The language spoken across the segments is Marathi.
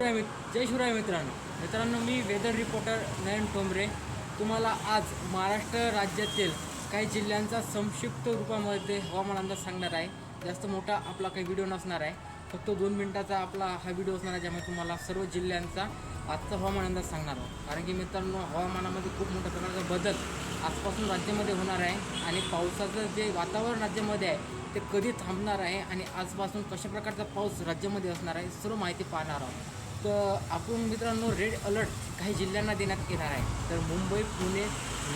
जय शिवराय मित्रांनो. मित्रांनो मी वेदर रिपोर्टर नयन टोंबरे तुम्हाला आज महाराष्ट्र राज्यातील काही जिल्ह्यांचा संक्षिप्त रूपामध्ये हवामान अंदाज सांगणार आहे. जास्त मोठा आपला काही व्हिडिओ नसणार आहे. फक्त दोन मिनिटाचा आपला हा व्हिडिओ असणार आहे ज्यामुळे तुम्हाला सर्व जिल्ह्यांचा आजचा हवामान अंदाज सांगणार आहोत. कारण की मित्रांनो हवामानामध्ये खूप मोठ्या प्रकारचा बदल आजपासून राज्यामध्ये होणार आहे आणि पावसाचं जे वातावरण राज्यामध्ये आहे ते कधी थांबणार आहे आणि आजपासून कशा प्रकारचा पाऊस राज्यामध्ये असणार आहे सर्व माहिती पाहणार आहोत. तर आपण मित्रांनो रेड अलर्ट काही जिल्ह्यांना देण्यात येणार आहे. तर मुंबई पुणे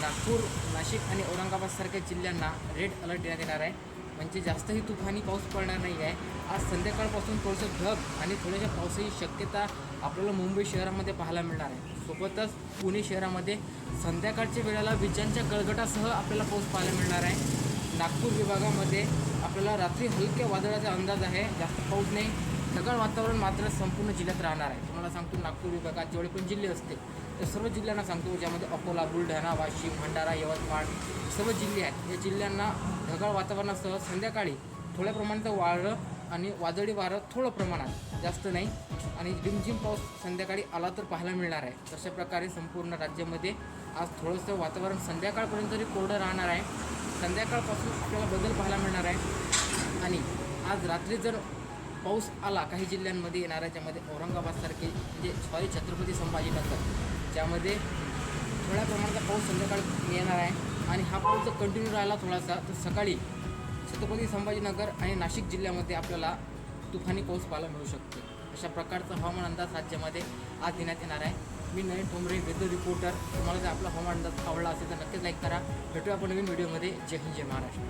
नागपूर नाशिक आणि औरंगाबादसारख्या जिल्ह्यांना रेड अलर्ट देण्यात येणार आहे. म्हणजे जास्तही तुफानी पाऊस पडणार नाही आहे आज संध्याकाळपासून थोडंसं ढग आणि थोड्याशा पावसाची शक्यता आपल्याला मुंबई शहरामध्ये पाहायला मिळणार आहे. सोबतच पुणे शहरामध्ये संध्याकाळच्या वेळेला विजांच्या गळगटासह आपल्याला पाऊस पाहायला मिळणार आहे. नागपूर विभागामध्ये आपल्याला रात्री हलक्या वादळाचा अंदाज आहे. जास्त पाऊस नाही. ढगाळ वातावरण मात्र संपूर्ण जिल्ह्यात राहणार आहे. तुम्हाला सांगतो नागपूर विभागात जेवढे पण जिल्हे असतील तर सर्व जिल्ह्यांना सांगतो ज्यामध्ये अकोला बुलढाणा वाशिम भंडारा यवतमाळ सर्व जिल्हे आहेत. या जिल्ह्यांना ढगाळ वातावरणासह संध्याकाळी थोड्या प्रमाणात वारं आणि वादळी वारं थोडं प्रमाणात जास्त नाही. आणि रिमझिम पाऊस संध्याकाळी आला तर पाहायला मिळणार आहे. तशा प्रकारे संपूर्ण राज्यामध्ये आज थोडंसं वातावरण संध्याकाळपर्यंत तरी कोरडं राहणार आहे. संध्याकाळपासून आपल्याला बदल पाहायला मिळणार आहे. आणि आज रात्री जर पाऊस आला काही जिल्ह्यांमध्ये येणार आहे ज्यामध्ये औरंगाबादसारखे म्हणजे सॉरी छत्रपती संभाजीनगर ज्यामध्ये थोड्या प्रमाणाचा पाऊस संध्याकाळी येणार आहे. आणि हा पाऊस जर कंटिन्यू राहिला थोडासा तर सकाळी छत्रपती संभाजीनगर आणि नाशिक जिल्ह्यामध्ये आपल्याला तुफानी पाऊस पाहायला मिळू शकतो. अशा प्रकारचा हवामान अंदाज राज्यामध्ये आज देण्यात येणार आहे. मी नवीन ठोंबरे वेदर रिपोर्टर तुम्हाला जर आपला हवामान अंदाज आवडला असेल तर नक्कीच लाईक करा. भेटूया आपण नवीन व्हिडिओमध्ये जय हिंद जय महाराष्ट्र.